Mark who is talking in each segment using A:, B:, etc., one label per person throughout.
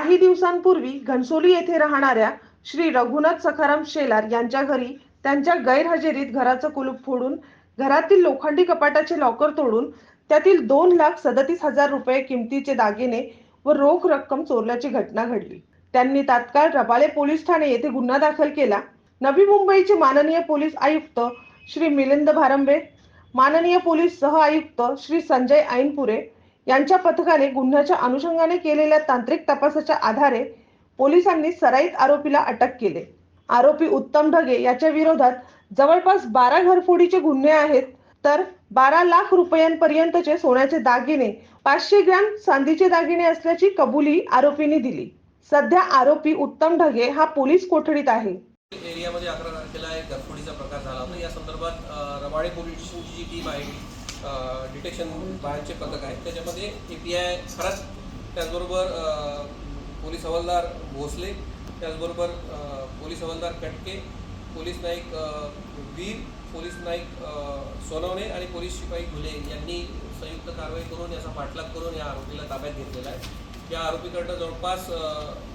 A: काही दिवसांपूर्वी घनसोली येथे राहणाऱ्या श्री रघुनाथ सखाराम शेलार यांच्या घरी त्यांच्या गैरहजेरीत घराचं कुलूप फोडून घरातील लोखंडी कपाटाचे लॉकर तोडून त्यातील दोन लाख सदतीस हजार रुपये किमतीचे दागिने व रोख रक्कम चोरल्याची घटना घडली. त्यांनी तात्काळ रबाळे पोलीस ठाणे येथे गुन्हा दाखल केला. नवी मुंबईचे माननीय पोलीस आयुक्त श्री मिलिंद भारंबे माननीय पोलीस सह आयुक्त श्री संजय ऐनपुरे यांच्या पथकाने गुन्ह्याच्या अनुषंगाने केलेल्या तांत्रिक तपासाच्या आधारे पोलिसांनी सराईत आरोपीला अटक केले. आरोपी उत्तम ढगे याच्या विरोधात जवळपास बारा घरफोडीचे गुन्हे आहेत तर बारा लाख रुपयांपर्यंतचे सोन्याचे दागिने पाचशे ग्रॅम चांदीचे दागिने असल्याची कबुली आरोपींनी दिली. सध्या आरोपी उत्तम ढगे हा पोलीस कोठडीत आहे?
B: एरियामध्ये अकरा तारखेला एक घरफोडीचा प्रकार झाला होता. या संदर्भात रवाडे पोलीस स्टेशनची जी टीम आहे डिटेक्शन बाहेरचे पथक आहेत. त्याच्यामध्ये ए पी आय खरंच त्याचबरोबर पोलीस हवालदार भोसले त्याचबरोबर पोलीस हवालदार कटके पोलीस नाईक वीर पोलीस नाईक सोनवणे आणि पोलीस शिपाई घुले यांनी संयुक्त कारवाई करून याचा पाठलाग करून या आरोपीला ताब्यात घेतलेला आहे. या आरोपीकडनं जवळपास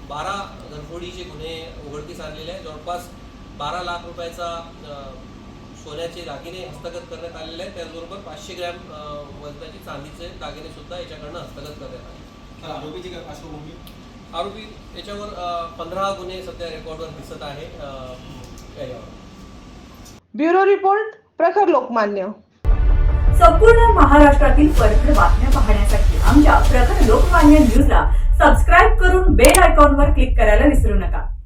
B: बारा घरफोडीचे गुन्हे उघडकीस आणलेले आहे जवळपास बारा लाख रुपयाचा सोन्याचे दागिने हस्तगत करण्यात आलेले आहेत. त्याचबरोबर पाचशे ग्रॅम वजनाचे चांदीचे दागिने सुद्धा याच्याकडनं हस्तगत करण्यात आले.
C: तर आरोपीची काय पार्श्वभूमी
B: आरोपी याच्यावर पंधरा गुन्हे सध्या रेकॉर्डवर दिसत आहे
A: ब्युरो रिपोर्ट प्रखर लोकमान्य.
D: संपूर्ण महाराष्ट्रातील परखड बातम्या पाहण्यासाठी आमच्या प्रखर लोकमान्य न्यूजला सबस्क्राईब करून बेल आयकॉनवर क्लिक करायला विसरू नका.